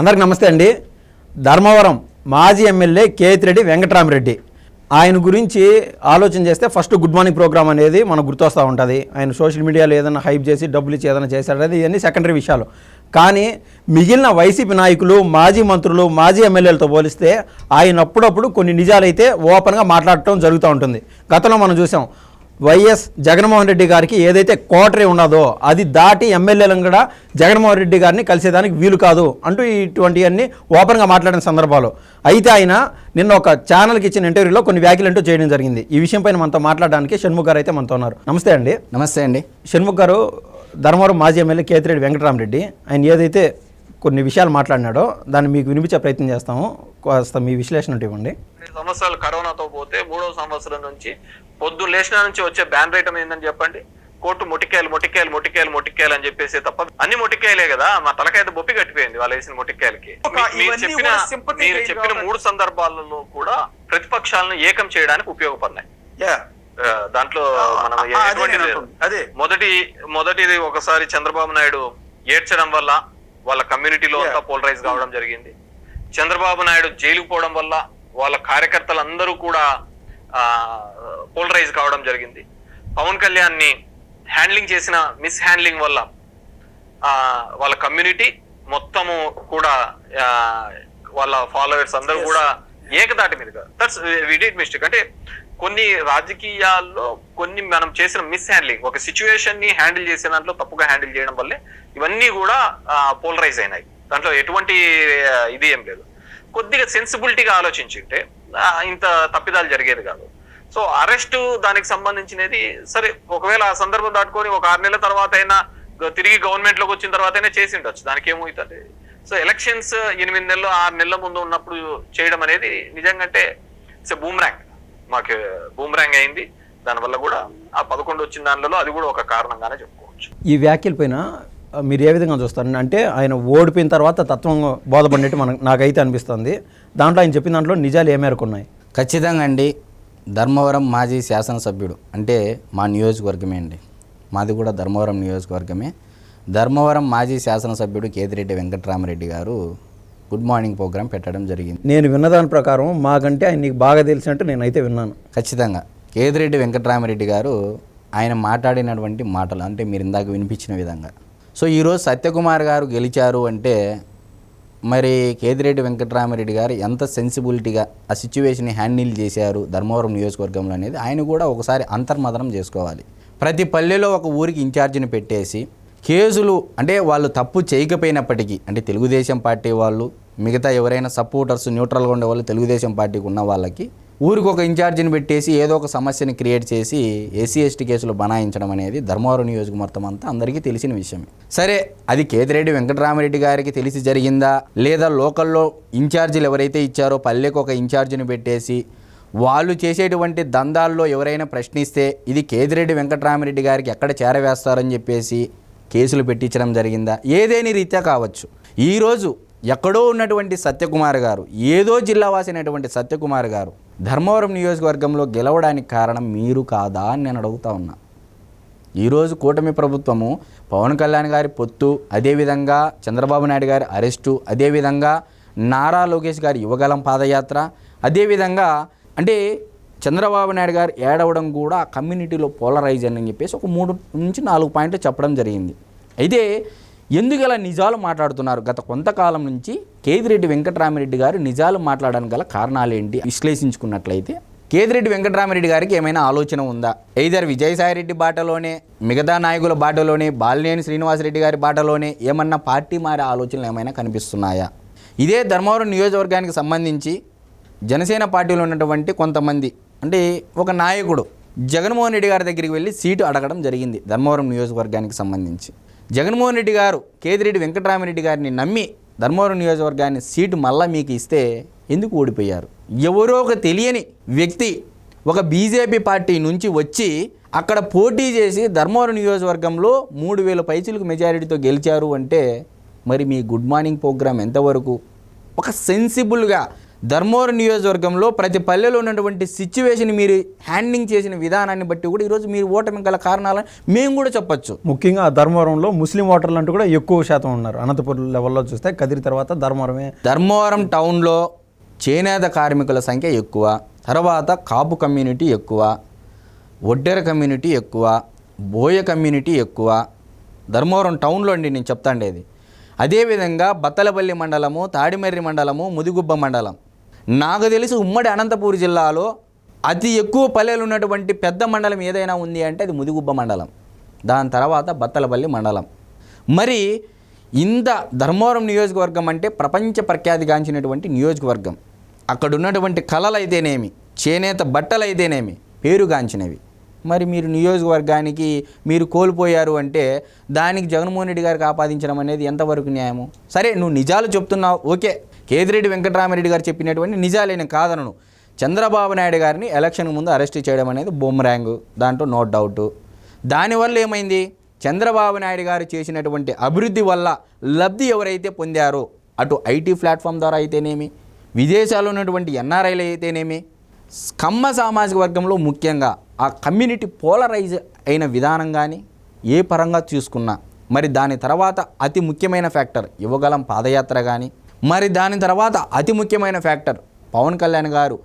అందరికి నమస్తే అండి. ధర్మవరం మాజీ ఎమ్మెల్యే కేతిరెడ్డి వెంకటరామరెడ్డి. ఆయన గురించి ఆలోచన చేస్తే ఫస్ట్ గుడ్ మార్నింగ్ ప్రోగ్రామ్ అనేది మనకు గుర్తొస్తూ ఉంటుంది. ఆయన సోషల్ మీడియాలో ఏదైనా హైప్ చేసి డబ్బులు ఇచ్చి ఏదైనా చేశాడు అది ఇవన్నీ సెకండరీ విషయాలు. కానీ మిగిలిన వైసీపీ నాయకులు మాజీ మంత్రులు మాజీ ఎమ్మెల్యేలతో పోలిస్తే ఆయన అప్పుడప్పుడు కొన్ని నిజాలైతే ఓపెన్గా మాట్లాడటం జరుగుతూ ఉంటుంది. గతంలో మనం చూసాం వైఎస్ జగన్మోహన్ రెడ్డి గారికి ఏదైతే కోటరీ ఉన్నదో అది దాటి ఎమ్మెల్యేలను కూడా జగన్మోహన్ రెడ్డి గారిని కలిసేదానికి వీలు కాదు అంటూ ఇటువంటివన్నీ ఓపెన్గా మాట్లాడిన సందర్భాలు. అయితే ఆయన నిన్న ఒక ఛానల్కి ఇచ్చిన ఇంటర్వ్యూలో కొన్ని వ్యాఖ్యలు అంటూ చేయడం జరిగింది. ఈ విషయం పైన మనతో మాట్లాడడానికి షణ్ముఖ్ గారు అయితే మనతో ఉన్నారు. నమస్తే అండి. నమస్తే అండి. షణ్ముఖ్ గారు ధర్మవరం మాజీ ఎమ్మెల్యే కేతిరెడ్డి వెంకటరామరెడ్డి. ఆయన ఏదైతే కొన్ని విషయాలు మాట్లాడినాడో దాన్ని మీకు వినిపించే ప్రయత్నం చేస్తాము. కాస్త మీ విశ్లేషణ ఇవ్వండి. సంవత్సరాలు కరోనాతో పోతే మూడో సంవత్సరం నుంచి పొద్దున్న లేచిన నుంచి వచ్చే బ్యాన్ రేటం ఏందని చెప్పండి కోర్టు మొటికాయలు మొటికాయలు మొటికాయలు మొటికాయలు అని చెప్పేసి తప్ప అన్ని మొటికాయలే కదా మా తలకాయ బొప్పి కట్టిపోయింది వాళ్ళు వేసిన మొటికాయలకి మీరు చెప్పిన మీరు చెప్పిన. మూడు సందర్భాలలో కూడా ప్రతిపక్షాలను ఏకం చేయడానికి ఉపయోగపడినాయి దాంట్లో మనం. అదే. మొదటి మొదటిది ఒకసారి చంద్రబాబు నాయుడు ఏడ్చడం వల్ల వాళ్ళ కమ్యూనిటీలో అంతా పోలరైజ్ కావడం జరిగింది చంద్రబాబు నాయుడు జైలుకు పోవడం వల్ల వాళ్ళ కార్యకర్తలందరూ కూడా పోలరైజ్ కావడం జరిగింది. పవన్ కళ్యాణ్ని హ్యాండ్లింగ్ చేసిన మిస్ హ్యాండ్లింగ్ వల్ల ఆ, వాళ్ళ కమ్యూనిటీ మొత్తము కూడా వాళ్ళ ఫాలోవర్స్ అందరూ కూడా ఏకదాటి మీదుగా దట్స్ విడిట్ మిస్టేక్ అంటే కొన్ని రాజకీయాల్లో కొన్ని మనం చేసిన మిస్ హ్యాండ్లింగ్ ఒక సిచ్యువేషన్ని హ్యాండిల్ చేసే దాంట్లో తప్పుగా హ్యాండిల్ చేయడం వల్లే ఇవన్నీ కూడా పోలరైజ్ అయినాయి. దాంట్లో ఎటువంటి ఇది ఏం లేదు. కొద్దిగా సెన్సిబిలిటీగా ఆలోచించుంటే ఇంత తప్పిదాలు జరిగేది కాదు. సో అరెస్ట్ దానికి సంబంధించినది. సరే ఒకవేళ ఆ సందర్భం దాటుకొని ఒక ఆరు నెలల తర్వాత అయినా తిరిగి గవర్నమెంట్లోకి వచ్చిన తర్వాత అయినా చేసి ఉండొచ్చు. దానికి ఏమవుతుంది సో ఎలక్షన్స్ ఎనిమిది నెలలు ఆరు నెలల ముందు ఉన్నప్పుడు చేయడం అనేది నిజంగా అంటే ఇట్స్ బూమ్రాంగ్ మాకు బూమ్రాంగ్ అయింది. దానివల్ల కూడా ఆ పదకొండు వచ్చిన దానిలో అది కూడా ఒక కారణంగానే చెప్పుకోవచ్చు. ఈ వ్యాఖ్యల పైన మీరు ఏ విధంగా చూస్తారు అంటే ఆయన ఓడిపోయిన తర్వాత తత్వం బోధపడినట్టు మనకు నాకైతే అనిపిస్తుంది. దాంట్లో ఆయన చెప్పిన దాంట్లో నిజాలు ఏ మేరకు ఉన్నాయి? ఖచ్చితంగా అండి. ధర్మవరం మాజీ శాసనసభ్యుడు అంటే మా నియోజకవర్గమే అండి. మాది కూడా ధర్మవరం నియోజకవర్గమే. ధర్మవరం మాజీ శాసనసభ్యుడు కేతిరెడ్డి వెంకటరామరెడ్డి గారు గుడ్ మార్నింగ్ ప్రోగ్రాం పెట్టడం జరిగింది. నేను విన్నదాని ప్రకారం మాకంటే ఆయన నీకు బాగా తెలిసినట్టు నేనైతే విన్నాను. ఖచ్చితంగా. కేతిరెడ్డి వెంకటరామరెడ్డి గారు ఆయన మాట్లాడినటువంటి మాటలు అంటే మీరు ఇందాక వినిపించిన విధంగా. సో ఈరోజు సత్యకుమార్ గారు గెలిచారు అంటే మరి కేతిరెడ్డి వెంకటరామరెడ్డి గారు ఎంత సెన్సిబిలిటీగా ఆ సిచ్యువేషన్ని హ్యాండిల్ చేశారు ధర్మవరం నియోజకవర్గంలో అనేది ఆయన కూడా ఒకసారి అంతర్మదనం చేసుకోవాలి. ప్రతి పల్లెలో ఒక ఊరికి ఇన్ఛార్జిని పెట్టేసి కేసులు అంటే వాళ్ళు తప్పు చేయకపోయినప్పటికీ అంటే తెలుగుదేశం పార్టీ వాళ్ళు మిగతా ఎవరైనా సపోర్టర్స్ న్యూట్రల్గా ఉండే వాళ్ళు తెలుగుదేశం పార్టీకి ఉన్న వాళ్ళకి ఊరికి ఒక ఇన్ఛార్జిని పెట్టేసి ఏదో ఒక సమస్యని క్రియేట్ చేసి ఎస్సీ ఎస్టీ కేసులు బనాయించడం అనేది ధర్మవరం నియోజకవర్గం అంతా అందరికీ తెలిసిన విషయమే సరే అది కేతిరెడ్డి వెంకటరామరెడ్డి గారికి తెలిసి జరిగిందా? లేదా లోకల్లో ఇన్ఛార్జీలు ఎవరైతే ఇచ్చారో పల్లెకు ఒక ఇన్ఛార్జిని పెట్టేసి వాళ్ళు చేసేటువంటి దందాల్లో ఎవరైనా ప్రశ్నిస్తే ఇది కేతిరెడ్డి వెంకటరామరెడ్డి గారికి ఎక్కడ చేరవేస్తారని చెప్పేసి కేసులు పెట్టించడం జరిగిందా? ఏదేని రీత్యా కావచ్చు. ఈరోజు ఎక్కడో ఉన్నటువంటి సత్యకుమార్ గారు ఏదో జిల్లా వాసినటువంటి సత్యకుమార్ గారు ధర్మవరం నియోజకవర్గంలో గెలవడానికి కారణం మీరు కాదా అని నేను అడుగుతా ఉన్నా. ఈరోజు కూటమి ప్రభుత్వము పవన్ కళ్యాణ్ గారి పొత్తు అదేవిధంగా చంద్రబాబు నాయుడు గారి అరెస్టు అదేవిధంగా నారా లోకేష్ గారి యువగలం పాదయాత్ర అదేవిధంగా అంటే చంద్రబాబు నాయుడు గారు ఏడవడం కూడా కమ్యూనిటీలో పోలరైజ్ అని చెప్పేసి ఒక మూడు నుంచి నాలుగు పాయింట్లు చెప్పడం జరిగింది. అయితే ఎందుకు ఇలా నిజాలు మాట్లాడుతున్నారు? గత కొంతకాలం నుంచి కేదిరెడ్డి వెంకటరామిరెడ్డి గారు నిజాలు మాట్లాడడానికి గల కారణాలు ఏంటి విశ్లేషించుకున్నట్లయితే కేదిరెడ్డి వెంకటరామిరెడ్డి గారికి ఏమైనా ఆలోచన ఉందా? ఎయిదర్ విజయసాయిరెడ్డి బాటలోనే మిగతా నాయకుల బాటలోనే బాలినేని శ్రీనివాసరెడ్డి గారి బాటలోనే ఏమన్నా పార్టీ మారే ఆలోచనలు ఏమైనా కనిపిస్తున్నాయా? ఇదే ధర్మవరం నియోజకవర్గానికి సంబంధించి జనసేన పార్టీలో ఉన్నటువంటి కొంతమంది అంటే ఒక నాయకుడు జగన్మోహన్ రెడ్డి గారి దగ్గరికి వెళ్ళి సీటు అడగడం జరిగింది ధర్మవరం నియోజకవర్గానికి సంబంధించి. జగన్మోహన్ రెడ్డి గారు కేదిరెడ్డి వెంకటరామరెడ్డి గారిని నమ్మి ధర్మవరం నియోజకవర్గాన్ని సీటు మళ్ళా మీకు ఇస్తే ఎందుకు ఓడిపోయారు? ఎవరో ఒక తెలియని వ్యక్తి ఒక బీజేపీ పార్టీ నుంచి వచ్చి అక్కడ పోటీ చేసి ధర్మవరం నియోజకవర్గంలో మూడు వేల పైచులకు మెజారిటీతో గెలిచారు అంటే మరి మీ గుడ్ మార్నింగ్ ప్రోగ్రామ్ ఎంతవరకు? ఒక సెన్సిబుల్గా ధర్మవరం నియోజకవర్గంలో ప్రతి పల్లెలో ఉన్నటువంటి సిచ్యువేషన్ మీరు హ్యాండ్లింగ్ చేసిన విధానాన్ని బట్టి కూడా ఈరోజు మీరు ఓటమి గల కారణాలని మేము కూడా చెప్పొచ్చు. ముఖ్యంగా ధర్మవరంలో ముస్లిం ఓటర్లు అంటూ కూడా ఎక్కువ శాతం ఉన్నారు. అనంతపురం లెవెల్లో చూస్తే కదిరి తర్వాత ధర్మవరమే. ధర్మవరం టౌన్లో చేనేత కార్మికుల సంఖ్య ఎక్కువ. తర్వాత కాపు కమ్యూనిటీ ఎక్కువ. ఒడ్డెర కమ్యూనిటీ ఎక్కువ. బోయ కమ్యూనిటీ ఎక్కువ. ధర్మవరం టౌన్లో అండి నేను చెప్తాండేది. అదేవిధంగా బత్తలపల్లి మండలము తాడిమర్రి మండలము ముదిగుబ్బ మండలం. నాకు తెలిసి ఉమ్మడి అనంతపూర్ జిల్లాలో అతి ఎక్కువ పల్లెలు ఉన్నటువంటి పెద్ద మండలం ఏదైనా ఉంది అంటే అది ముదిగుబ్బ మండలం. దాని తర్వాత బత్తలపల్లి మండలం. మరి ఇంత ధర్మవరం నియోజకవర్గం అంటే ప్రపంచ ప్రఖ్యాతిగాంచినటువంటి నియోజకవర్గం. అక్కడ ఉన్నటువంటి కళలు అయితేనేమి చేనేత బట్టలు అయితేనేమి పేరుగాంచినవి. మరి మీరు నియోజకవర్గానికి మీరు కోల్పోయారు అంటే దానికి జగన్మోహన్ రెడ్డి గారికి ఆపాదించడం అనేది ఎంతవరకు న్యాయము? సరే నువ్వు నిజాలు చెప్తున్నావు ఓకే. కేదిరెడ్డి వెంకటరామరెడ్డి గారు చెప్పినటువంటి నిజాలే నేను కాదనను. చంద్రబాబు నాయుడు గారిని ఎలక్షన్ ముందు అరెస్ట్ చేయడం అనేది బొమ్మరాంగ్ దాంట్లో నో డౌట్. దానివల్ల ఏమైంది? చంద్రబాబు నాయుడు గారు చేసినటువంటి అభివృద్ధి వల్ల లబ్ధి ఎవరైతే పొందారో అటు ఐటీ ప్లాట్ఫామ్ ద్వారా అయితేనేమి విదేశాల్లో ఉన్నటువంటి ఎన్ఆర్ఐలు అయితేనేమి కమ్మ సామాజిక వర్గంలో ముఖ్యంగా ఆ కమ్యూనిటీ పోలరైజ్ అయిన విధానం కానీ ఏ పరంగా చూసుకున్నా మరి దాని తర్వాత అతి ముఖ్యమైన ఫ్యాక్టర్ ఇవ్వగలం పాదయాత్ర కానీ మరి దాని తర్వాత అతి ముఖ్యమైన ఫ్యాక్టర్ పవన్ కళ్యాణ్ గారు.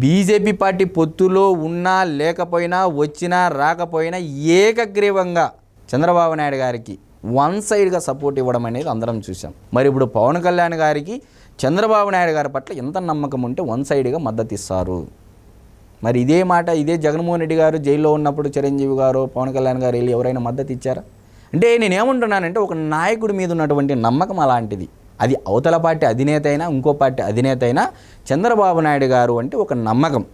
బీజేపీ పార్టీ పొత్తులో ఉన్నా లేకపోయినా వచ్చినా రాకపోయినా ఏకగ్రీవంగా చంద్రబాబు నాయుడు గారికి వన్ సైడ్గా సపోర్ట్ ఇవ్వడం అనేది అందరం చూసాం మరి ఇప్పుడు పవన్ కళ్యాణ్ గారికి చంద్రబాబు నాయుడు గారి పట్ల ఎంత నమ్మకం ఉంటే వన్ సైడ్గా మద్దతు ఇస్తారు. మరి ఇదే మాట ఇదే జగన్మోహన్ రెడ్డి గారు జైల్లో ఉన్నప్పుడు చిరంజీవి గారు పవన్ కళ్యాణ్ గారు వెళ్ళి ఎవరైనా మద్దతు ఇచ్చారా? అంటే నేనేమంటున్నానంటే ఒక నాయకుడి మీద ఉన్నటువంటి నమ్మకం అలాంటిది. అది అవతల పార్టీ అధినేత అయినా ఇంకో పార్టీ అధినేత అయినా చంద్రబాబు నాయుడు గారు అంటే ఒక నమ్మకం.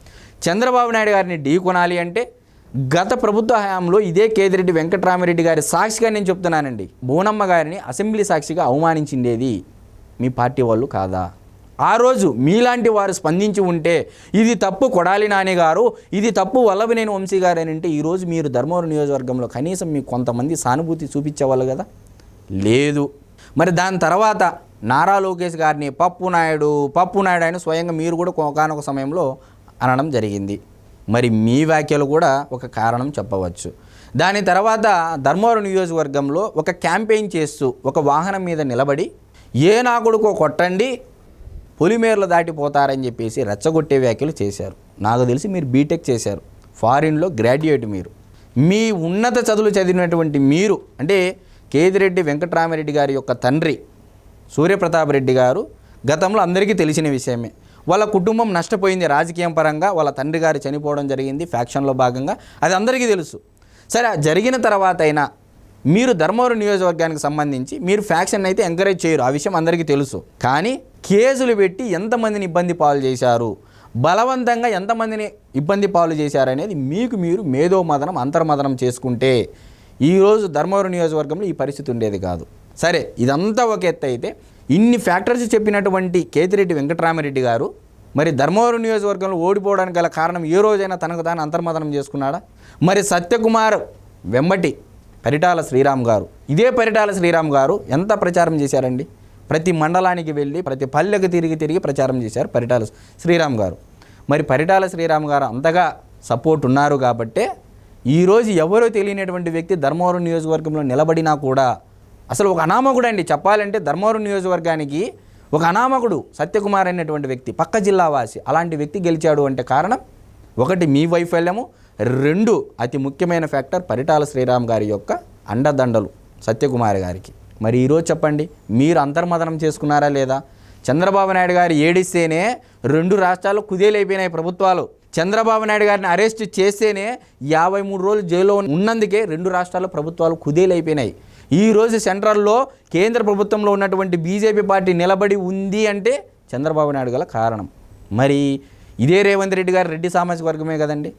చంద్రబాబు నాయుడు గారిని ఢీ కొనాలి అంటే గత ప్రభుత్వ హయాంలో ఇదే కేదిరెడ్డి వెంకటరామరెడ్డి గారి సాక్షిగా నేను చెప్తున్నానండి. బోనమ్మ గారిని అసెంబ్లీ సాక్షిగా అవమానించిండేది మీ పార్టీ వాళ్ళు కాదా? ఆ రోజు మీలాంటి వారు స్పందించి ఉంటే ఇది తప్పు కొడాలి నాని గారు ఇది తప్పు వల్లభనేని వంశీ గారు అని అంటే ఈరోజు మీరు ధర్మవరం నియోజకవర్గంలో కనీసం మీకు కొంతమంది సానుభూతి చూపించేవాళ్ళు కదా? లేదు. మరి దాని తర్వాత నారా లోకేష్ గారిని పప్పు నాయుడు పప్పు నాయుడు అని స్వయంగా మీరు కూడా ఒకనొక సమయంలో అనడం జరిగింది. మరి మీ వ్యాఖ్యలు కూడా ఒక కారణం చెప్పవచ్చు. దాని తర్వాత ధర్మవరం నియోజకవర్గంలో ఒక క్యాంపెయిన్ చేస్తూ ఒక వాహనం మీద నిలబడి ఏ నా కొడుకో కొట్టండి పొలిమేర్లు దాటిపోతారని చెప్పేసి రెచ్చగొట్టే వ్యాఖ్యలు చేశారు. నాకు తెలిసి మీరు బీటెక్ చేశారు. ఫారిన్లో గ్రాడ్యుయేట్ మీరు. మీ ఉన్నత చదువులు చదివినటువంటి మీరు అంటే కేదిరెడ్డి వెంకటరామరెడ్డి గారి యొక్క తండ్రి సూర్యప్రతాప్ రెడ్డి గారు గతంలో అందరికీ తెలిసిన విషయమే. వాళ్ళ కుటుంబం నష్టపోయింది రాజకీయం పరంగా వాళ్ళ తండ్రి గారు చనిపోవడం జరిగింది ఫ్యాక్షన్లో భాగంగా. అది అందరికీ తెలుసు. సరే జరిగిన తర్వాత అయినా మీరు ధర్మవరం నియోజకవర్గానికి సంబంధించి మీరు ఫ్యాక్షన్ అయితే ఎంకరేజ్ చేయరు. ఆ విషయం అందరికీ తెలుసు. కానీ కేసులు పెట్టి ఎంతమందిని ఇబ్బంది పాలు చేశారు బలవంతంగా ఎంతమందిని ఇబ్బంది పాలు చేశారనేది మీకు మీరు మేధోమదనం అంతర్మదనం చేసుకుంటే ఈరోజు ధర్మవరం నియోజకవర్గంలో ఈ పరిస్థితి ఉండేది కాదు. సరే ఇదంతా ఒక ఎత్తు అయితే ఇన్ని ఫ్యాక్టర్స్ చెప్పినటువంటి కేతిరెడ్డి వెంకటరామరెడ్డి గారు మరి ధర్మవరం నియోజకవర్గంలో ఓడిపోవడానికి గల కారణం ఏ రోజైనా తనకు తాను అంతర్మదనం చేసుకున్నాడా? మరి సత్యకుమార్ వెంబటి పరిటాల శ్రీరామ్ గారు ఇదే పరిటాల శ్రీరామ్ గారు ఎంత ప్రచారం చేశారండి? ప్రతి మండలానికి వెళ్ళి ప్రతి పల్లెకి తిరిగి తిరిగి ప్రచారం చేశారు పరిటాల శ్రీరామ్ గారు. మరి పరిటాల శ్రీరామ్ గారు అంతగా సపోర్ట్ ఉన్నారు కాబట్టే ఈరోజు ఎవరో తెలియనటువంటి వ్యక్తి ధర్మవరం నియోజకవర్గంలో నిలబడినా కూడా అసలు ఒక అనామకుడు అండి. చెప్పాలంటే ధర్మవరం నియోజకవర్గానికి ఒక అనామకుడు సత్యకుమార్ అనేటువంటి వ్యక్తి పక్క జిల్లావాసి అలాంటి వ్యక్తి గెలిచాడు అంటే కారణం ఒకటి మీ వైఫల్యము. రెండు అతి ముఖ్యమైన ఫ్యాక్టర్ పరిటాల శ్రీరామ్ గారి యొక్క అండదండలు సత్యకుమార్ గారికి. మరి ఈరోజు చెప్పండి మీరు అంతర్మదనం చేసుకున్నారా లేదా? చంద్రబాబు నాయుడు గారు ఏడిస్తేనే రెండు రాష్ట్రాలు కుదేలైపోయినాయి ప్రభుత్వాలు. చంద్రబాబు నాయుడు గారిని అరెస్ట్ చేస్తేనే యాభై మూడు రోజులు జైల్లో ఉన్నందుకే రెండు రాష్ట్రాల ప్రభుత్వాలు కుదేలైపోయినాయి. ఈ రోజు సెంట్రల్లో కేంద్ర ప్రభుత్వంలో ఉన్నటువంటి బీజేపీ పార్టీ నిలబడి ఉంది అంటే చంద్రబాబు నాయుడు గల కారణం. మరి ఇదే రేవంత్ రెడ్డి గారు రెడ్డి సామాజిక వర్గమే కదండి?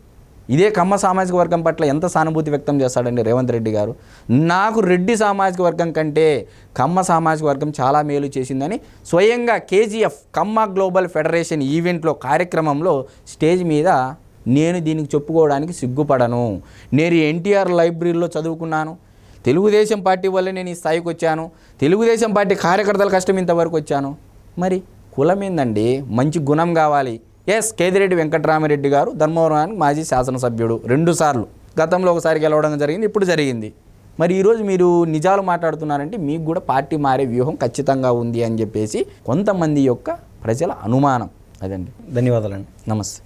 ఇదే కమ్మ సామాజిక వర్గం పట్ల ఎంత సానుభూతి వ్యక్తం చేస్తాడండి రేవంత్ రెడ్డి గారు? నాకు రెడ్డి సామాజిక వర్గం కంటే కమ్మ సామాజిక వర్గం చాలా మేలు చేసిందని స్వయంగా కేజీఎఫ్ కమ్మ గ్లోబల్ ఫెడరేషన్ ఈవెంట్లో కార్యక్రమంలో స్టేజ్ మీద నేను దీనికి చెప్పుకోవడానికి సిగ్గుపడను. నేను ఎన్టీఆర్ లైబ్రరీలో చదువుకున్నాను. తెలుగుదేశం పార్టీ వల్ల నేను ఈ స్థాయికి వచ్చాను. తెలుగుదేశం పార్టీ కార్యకర్తల కష్టం ఇంతవరకు వచ్చాను. మరి కులం ఏందండి మంచి గుణం కావాలి. ఎస్ కేదిరెడ్డి వెంకటరామిరెడ్డి గారు ధర్మవరానికి మాజీ శాసనసభ్యుడు. రెండు సార్లు. గతంలో ఒకసారి గెలవడం జరిగింది ఇప్పుడు జరిగింది. మరి ఈరోజు మీరు నిజాలు మాట్లాడుతున్నారంటే మీకు కూడా పార్టీ మారే వ్యూహం ఖచ్చితంగా ఉంది అని చెప్పేసి కొంతమంది యొక్క ప్రజల అనుమానం. అదండి. ధన్యవాదాలండి. నమస్తే.